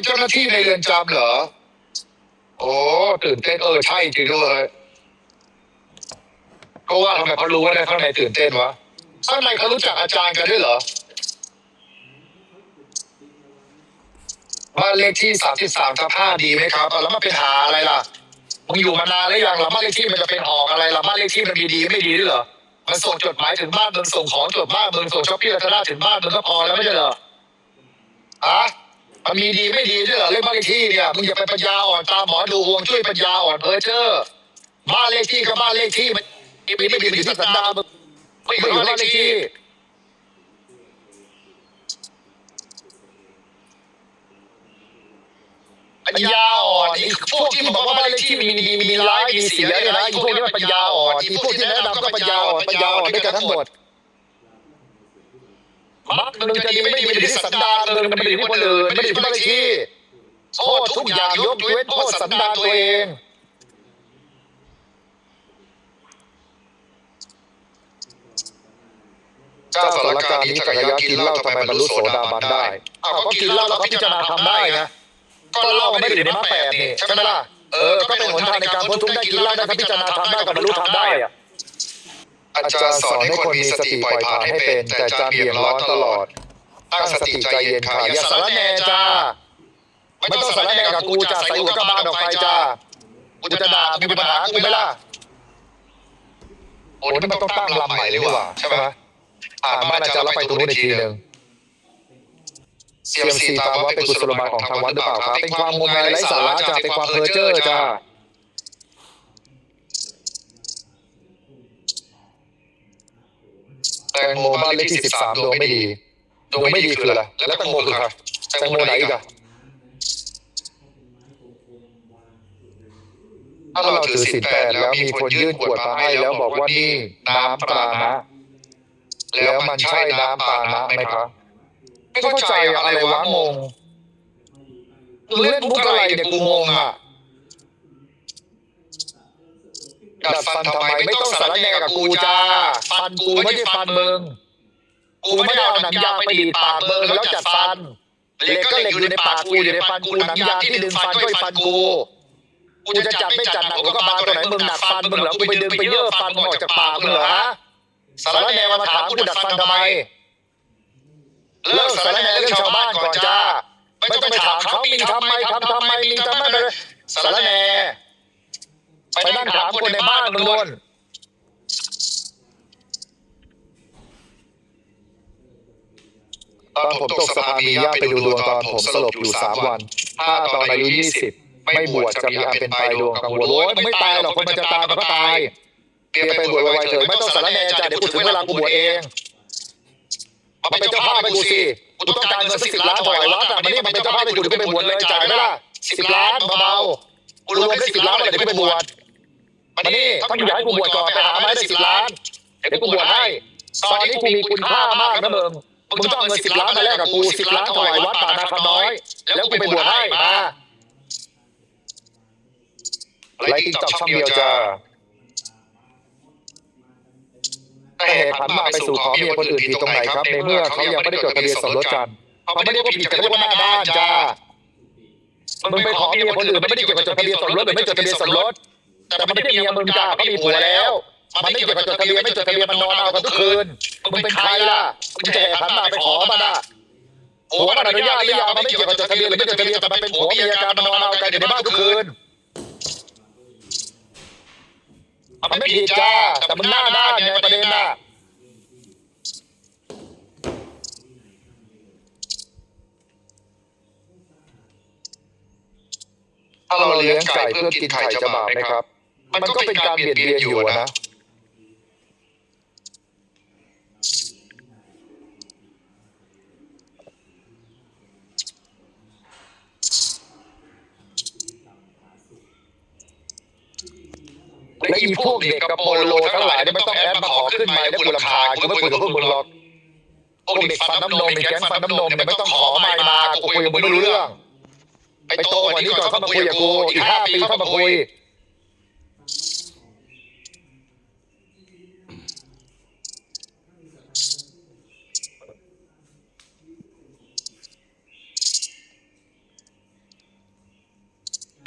เป็นเจ้าหน้าที่ในเรือนจำเหรอ โอ้ตื่นเต้นเออใช่จริงด้วยก็ว่าทำไมเขารู้ว่าในข้างในตื่นเต้นวะข้างในเขารู้จักอาจารย์กันด้วยเหรอบ้านเลขที่สามสิบสามทับห้าดีไหมครับแล้วมาเป็นหาอะไรล่ะมึงอยู่มานานแล้วยังล่ะบ้านเลขที่มันจะเป็นหอกอะไรล่ะบ้านเลขที่มันมีดีไม่ดีด้วยเหรอมันส่งจดหมายถึงบ้านมึงส่งของจดบ้านมึงส่งช้อปปี้รัตนาถึงบ้านมึงก็พอแล้วไม่ใช่เหรออะ มันมีดีไม่ดีด้วยเหรอเลขบ้านเลขที่เนี่ยมึงอย่าไปปัญญาอ่อนตามหมอดูห่วงช่วยปัญญาอ่อนเพ้อเจ้อบ้านเลขที่กับบ้านเลขที่มันมีไม่ดีมีสันดามึงไม่อยู่บ้านเลขที่ปัญญาอ่อนไอ้พวกที่มันบอกว่าบ้านเลขที่มีดีมีร้ายมีเสียเนี่ยนะไอ้พวกนี้มันปัญญาอ่อนไอ้พวกที่แนะนำก็ปัญญาอ่อนปัญญาอ่อนด้วยกันทั้งหมด มักมึงจะดีไม่ดีมันอยู่ที่สันดานมึงมันไม่ดีที่คนอื่นไม่ด้อยู่ที่บ้านเลขที่โทษทุกอย่างยกเว้นโทษสันดานตัวเองเจ้าสารการนี้จักรยานกินเหล้าทำไมบรรลุโสดาบันได้อ้าวก็กินเหล้าแล้วก็พิจารณาทำได้นะก็เหล่าไม่ได้อยู่ในมรรคแปดนี่ใช่ไหมล่ะเออก็เป็นหนทางในการพ้นทุกข์ได้กินเหล้าได้พิจารณาทำได้กับบรรลุธรรมได้อะ อาจารย์สอนให้คนมีสติปล่อยผ่านให้เป็น แต่อาจารย์เบี่ยงล้อตลอด ตั้งสติใจเย็นค่ะอย่าสารแหนจ้า ไม่ต้องสารแหนกับกูจ้าใส่หัวกระบาลออกไปจ้ากูจะด่ามีปัญหากูไหมล่ะโอ้นี่มันต้องตั้งลำใหม่เลยว่ะใช่ไหมอ่านบ้านอาจารย์แล้วไปตรงนู้นอีกทีหนึ่งเซียมซีตามว่าเป็นกุศโลบายของทางวัดหรือเปล่าครับเป็นความงมงายไร้สาระจ้าเป็นความเพ้อเจ้อจ้า แตงโมบ้านเลขที่สิบสามดวงไม่ดีดวงไม่ดีคืออะไรแล้วแตงโมคือใครแตงโมไหนอีกอะถ้าเราถือศีลแปดแล้วมีคนยื่นขวดมาให้แล้วบอกว่านี่น้ำปลานะแล้วมันใช่น้ำปลานะไหมครับไม่เข้าใจอะไรวะงงมึงเล่นมุกอะไรเนี่ยกูงงอะ ดัดฟันทำไมไม่ต้องสารแหนกับกูจ้าฟันกูไม่ใช่ฟันมึงกูไม่ได้เอาหนังยางไปดีดปากมึงแล้วจัดฟันเหล็กก็เหล็กอยู่ในปากกูอยู่ในฟันกูหนังยางที่ดึงฟันก็ไอ้ฟันกูกูจะจัดไม่จัดหนักกูก็บาตัวไหนมึงหนักฟันมึงเหรอกูไปดึงไปเยื่อฟันมึงออกจากปากมึงเหรอฮะสารแหนมาถามกูดัดฟันทำไมเลิกสารแหน่เรื่องชาวบ้านก่อนจ้าไม่ต้องไปถามเขามีทำไมทำทำไมมีทำไมไปสารแหน่ ไปนั่งถามคนในบ้านมึงโดน ตอนผมตกสะพานมีญาติไปดูดวงตอนผมสลบอยู่สามวัน ถ้าตอนอายุยี่สิบไม่บวชจะมีอันเป็นไปดวงกังวลโอ้ยมันไม่ตายหรอกคนมันจะตายมันก็ตายเกียร์ไปบวชไวๆเถอะไม่ต้องสารแหน่จ้าเดี๋ยวกูถึงเวลากูบวชเองมาเป็นเจ้าภาพให้กูสิกูต้องการเงินสักสิบล้านถวายวัดอะมันนี่มันเป็นเจ้าภาพให้กูเดี๋ยวกูไปบวชเลยจ่ายไหมล่ะสิบล้านเบาๆกูรวมได้สิบล้านเลยเดี๋ยวกูไปบวช มันนี่ถ้ามึงอยากให้กูบวชก่อนไปหาไม้ได้สิบล้านเดี๋ยวกูบวชให้ตอนนี้กูมีคุณค่ามากนะมึงมึงต้องเอาเงินสิบล้านมาแลกกับกูสิบล้านถวายวัดป่านาคำน้อย แล้วกูไปบวชให้มาไลค์ติ๊กต็อกช่องเดียวจ้าแต่เหตุผันมาไปสู่ขอเมียคนอื่นผิดตรงไหนครับ ในเมื่อเขายังไม่ได้จดทะเบียนสมรสกันเขาไม่ได้ว่าผิดแต่เรียกว่าหน้าด้านจ้ามึงไปขอเมียคนอื่นมันไม่ได้เกี่ยวกับจดทะเบียนสมรสหรือไม่จดทะเบียนสมรส แต่มันไม่ใช่เมียมึงจ้าเขามีผัวแล้ว มันไม่เกี่ยวกับจดทะเบียนไม่จดทะเบียนมันนอนเอากันทุกคืนมึงเป็นใครล่ะมึงจะแห่ขันหมากไปขอมันอะผัวมันอนุญาตหรือยังมันไม่เกี่ยวกับจดทะเบียนหรือไม่จดทะเบียนแต่มันเป็นผัวเมียกันมันนอนเอากันอยู่ในบ้านทุกคืนมันไม่ผิดจ้าแต่มึงหน้าด้านไงประเด็นน่ะถ้าเราเลี้ยงไก่เพื่อกินไข่จะบาปไหมครับ มันก็เป็นการเบียดเบียนอยู่นะ และอีพวกเด็กกระโปโลทั้งหลายเนี่ยไม่ต้องแอดมาขอขึ้นไม้แล้วกูรำคาญกูไม่คุยกับพวกมึงหรอกพวกเด็กฟันน้ำนมเด็กแก๊งฟันน้ำนมเนี่ยไม่ต้องขอไม้มากูคุยกับมึงไม่รู้เรื่อง ไปโตกว่านี้ก่อนเข้ามาคุยกับกูอีกห้าปีเข้ามาคุย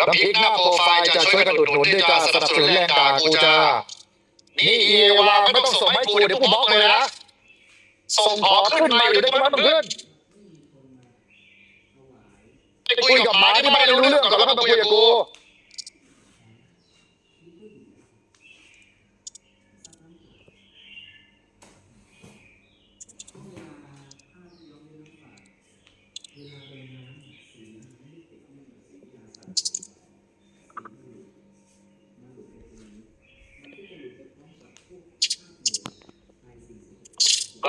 น้ำพริกหน้าโปรไฟล์จะช่วยกันอุดหนุนด้วยการสนับสนุนแรงกากูจ้านี่เอวาไม่ต้องส่งให้กูเดี๋ยวกูบล็อกเลยนะส่งขอขึ้นมาอยู่ได้ไหมเพื่อนไปคุยกับหมาที่ไม่รู้เรื่องก่อนแล้วมาคุยกับกู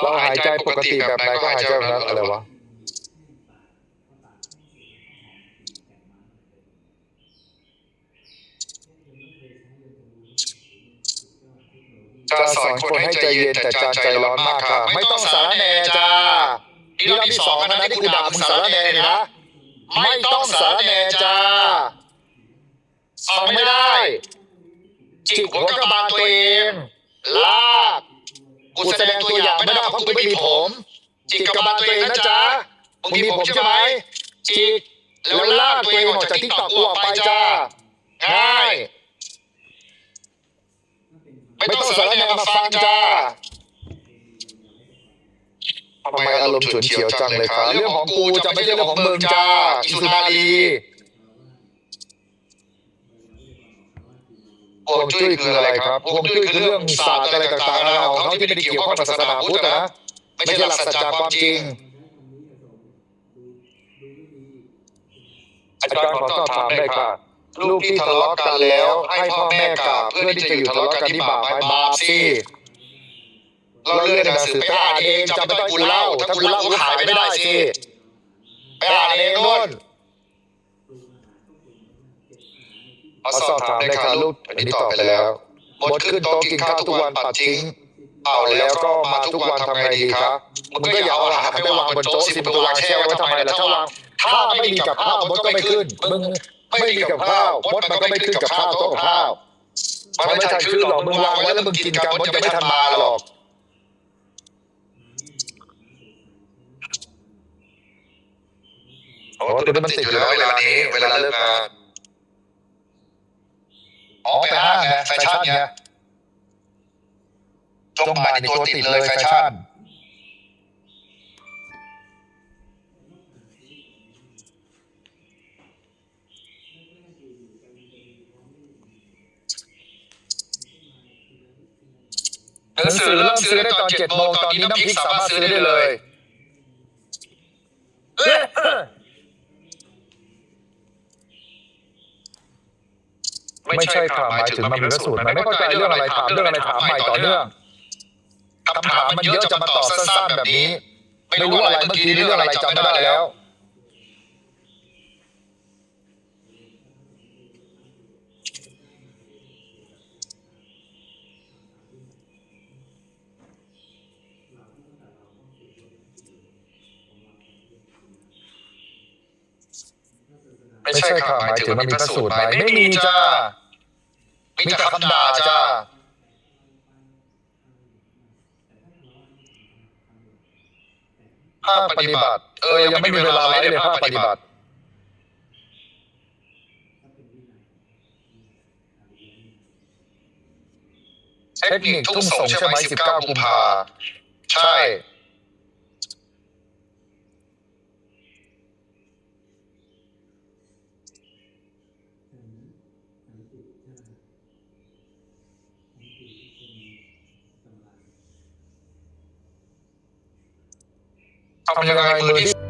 เราหายใจปกติแบบไหนก็หายใจแบบนั้นอะไรวะจะสอนคนให้ใจเย็นแต่จานใจร้อนมากค่ะ ไม่ต้องสารแหน่จ้านี่รอบที่สองแล้วนะที่กูด่ามึงสารแหน่เนี่ยนะไม่ต้องสารแหน่จ้าฟังไม่ได้จิกหัวกระบาลตัวเองลาก กูแสดงตัวอย่างไม่ได้เพราะกูไม่มีผมจิกกระบาลตัวเองนะจ๊ะมึงมีผมใช่ไหมจิกแล้วลากตัวเองออกจากทิกตอกกูออกไปจ้าง่ายไม่ต้องสารแหนมาฟังจ้าทำไมอารมณ์ฉุนเฉียวจังเลยครับเรื่องของกูจะไม่ใช่เรื่องของมึงจ้าอิสุนารี พวงจุ้ยคืออะไรครับพวงจุ้ยคือเรื่องศาสตร์อะไรต่างๆนานาของเขาที่ไม่ได้เกี่ยวข้องกับศาสนาพุทธนะไม่ใช่หลักสัจจะความจริงอาจารย์ขอสอบถามได้ค่ะลูกที่ทะเลาะกันแล้ว ให้พ่อแม่กราบเพื่อที่จะอยู่ทะเลาะกันที่บาปไหมบาปสิเราเลื่อนหนังสือไปอ่านเองจำไม่ต้องกูเล่าถ้ากูเล่ากูขายไม่ได้สิไปอ่านเองนู่น ขอสอบถามเลยค่ะลูกอันนี้ตอบไปแล้วหมดขึ้นโต๊ะกินข้าวทุกวันปัดทิ้งเอาแล้วก็มาทุกวันทำไงดีครับมึงก็อย่าเอาอาหารไปวางบนโต๊ะสิมึงไปวางแช่ไว้ทำไมล่ะถ้าวางถ้าไม่มีกับข้าวมดก็ไม่ขึ้นมึงไม่มีกับข้าวมดมันก็ไม่ขึ้นกับข้าวโต๊ะกับข้าวมันไม่ทันขึ้นหรอกมึงวางไว้แล้วมึงกินกันมดจะไม่ทันมาหรอกโอ้ตัวนี้มันติดอยู่แล้วเวลานี้เวลาเลิกงาน อ๋อไปห้างไงแฟชั่นไงช่วงบ่ายนี่ตัวติดเลยแฟชั่น หนังสือเริ่มซื้อได้ตอนเจ็ดโมงตอนนี้น้ำพริกสามารถซื้อได้เลย ไม่ใช่ค่ะหมายถึงมันมีพระสูตรไหมไม่เข้าใจเรื่องอะไรถามเรื่องอะไรถามใหม่ต่อเนื่องคำถามมันเยอะจะมาตอบสั้นๆแบบนี้ ไม่รู้อะไรเมื่อกี้นี่เรื่องอะไรจำไม่ได้แล้วไม่ใช่ค่ะหมายถึงมันมีพระสูตรไหมไม่มีจ้า มีแต่คำด่าจ้าภาคปฏิบัติ เออ ยังไม่มีเวลาไลฟ์เลยภาคปฏิบัติ เทคนิคทุ่งส่งใช่ไหมสิบเก้ากุมภาใช่ทำ ยังไงมือที่